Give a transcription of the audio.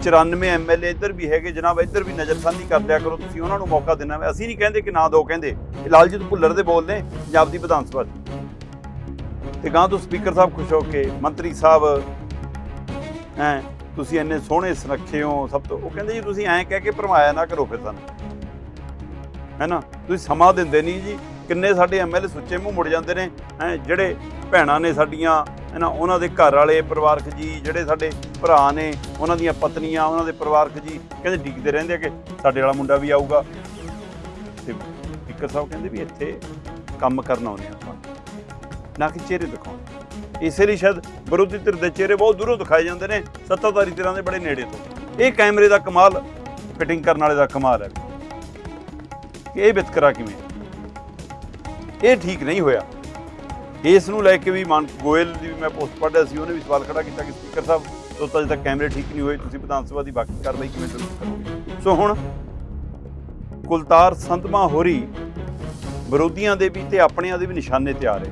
94 MLA ਇੱਧਰ ਵੀ ਹੈਗੇ, ਜਨਾਬ ਇੱਧਰ ਵੀ ਨਜ਼ਰਸਾਨੀ ਕਰ ਲਿਆ ਕਰੋ ਤੁਸੀਂ, ਉਹਨਾਂ ਨੂੰ ਮੌਕਾ ਦੇਣਾ ਵਾ। ਅਸੀਂ ਨਹੀਂ ਕਹਿੰਦੇ ਕਿ ਨਾ ਦੋ ਕਹਿੰਦੇ। ਲਾਲਜੀਤ ਭੁੱਲਰ ਦੇ ਬੋਲਦੇ ਪੰਜਾਬ ਦੀ ਵਿਧਾਨ ਸਭਾ 'ਚ ਤੇ ਗਾਂ ਤੋਂ ਸਪੀਕਰ ਸਾਹਿਬ ਖੁਸ਼ ਹੋ ਕੇ, ਮੰਤਰੀ ਸਾਹਿਬ ਐ ਤੁਸੀਂ ਇੰਨੇ ਸੋਹਣੇ ਸੁਨੱਖੇ ਹੋ, ਸਭ ਤੋਂ, ਉਹ ਕਹਿੰਦੇ ਜੀ, ਤੁਸੀਂ ਐਂ ਕਹਿ ਕੇ ਭਰਮਾਇਆ ਨਾ ਕਰੋ ਫਿਰ ਸਾਨੂੰ। ਹੈ ਨਾ? ਤੁਸੀਂ ਸਮਾਂ ਦਿੰਦੇ ਨਹੀਂ ਜੀ। ਕਿੰਨੇ ਸਾਡੇ ਐਮਐਲਏ ਸੁੱਚੇ ਮੂੰਹ ਮੁੜ ਜਾਂਦੇ ਨੇ, ਹੈ, ਜਿਹੜੇ ਭੈਣਾਂ ਨੇ ਸਾਡੀਆਂ ਨਾ, ਉਹਨਾਂ ਦੇ ਘਰ ਵਾਲੇ ਪਰਿਵਾਰਕ ਜੀ, ਜਿਹੜੇ ਸਾਡੇ ਭਰਾ ਨੇ, ਉਹਨਾਂ ਦੀਆਂ ਪਤਨੀਆਂ, ਉਹਨਾਂ ਦੇ ਪਰਿਵਾਰਕ ਜੀ, ਕਹਿੰਦੇ ਡਿੱਗਦੇ ਰਹਿੰਦੇ ਆ ਕਿ ਸਾਡੇ ਵਾਲਾ ਮੁੰਡਾ ਵੀ ਆਊਗਾ। ਤੇ ਸਪੀਕਰ ਸਾਹਿਬ ਕਹਿੰਦੇ ਵੀ ਇੱਥੇ ਕੰਮ ਕਰਨ ਆਉਂਦੇ ਆ ਆਪਾਂ। ਨਾ ਕਿ ਚਿਹਰੇ ਦਿਖਾਉਣ। ਇਸੇ ਲਈ ਸ਼ਾਇਦ ਵਿਰੋਧੀ ਧਿਰ ਦੇ ਚਿਹਰੇ ਬਹੁਤ ਦੂਰੋਂ ਦਿਖਾਏ ਜਾਂਦੇ ਨੇ, ਸੱਤਾਧਾਰੀ ਧਿਰਾਂ ਦੇ ਬੜੇ ਨੇੜੇ ਤੋਂ। ਇਹ ਕੈਮਰੇ ਦਾ ਕਮਾਲ, ਫਿਟਿੰਗ ਕਰਨ ਵਾਲੇ ਦਾ ਕਮਾਲ ਹੈ। ਕਿ ਇਹ ਵਿਤਕਰਾ ਕਿਵੇਂ? ਇਹ ਠੀਕ ਨਹੀਂ ਹੋਇਆ। ਇਸ ਨੂੰ ਲੈ ਕੇ ਵੀ ਮਾਨ ਗੋਇਲ ਦੀ ਵੀ ਮੈਂ ਪੋਸਟ ਪੜ੍ਹਿਆ ਸੀ, ਉਹਨੇ ਵੀ ਸਵਾਲ ਖੜਾ ਕੀਤਾ ਕਿ ਸਪੀਕਰ ਸਾਹਿਬ ਤੋਂ ਤਾਂ ਤੱਕ ਕੈਮਰੇ ਠੀਕ ਨਹੀਂ ਹੋਏ, ਤੁਸੀਂ ਵਿਧਾਨ ਸਭਾ ਦੀ ਬਾਕੀ ਕਾਰਵਾਈ ਕਿਵੇਂ ਸ਼ੁਰੂ ਕਰੋਗੇ? ਸੋ ਹੁਣ ਕੁਲਤਾਰ ਸੰਧਮਾ ਹੋਰੀ ਵਿਰੋਧੀਆਂ ਦੇ ਵੀ ਤੇ ਆਪਣਿਆਂ ਦੇ ਵੀ ਨਿਸ਼ਾਨੇ ਤੇ ਆ ਰਹੇ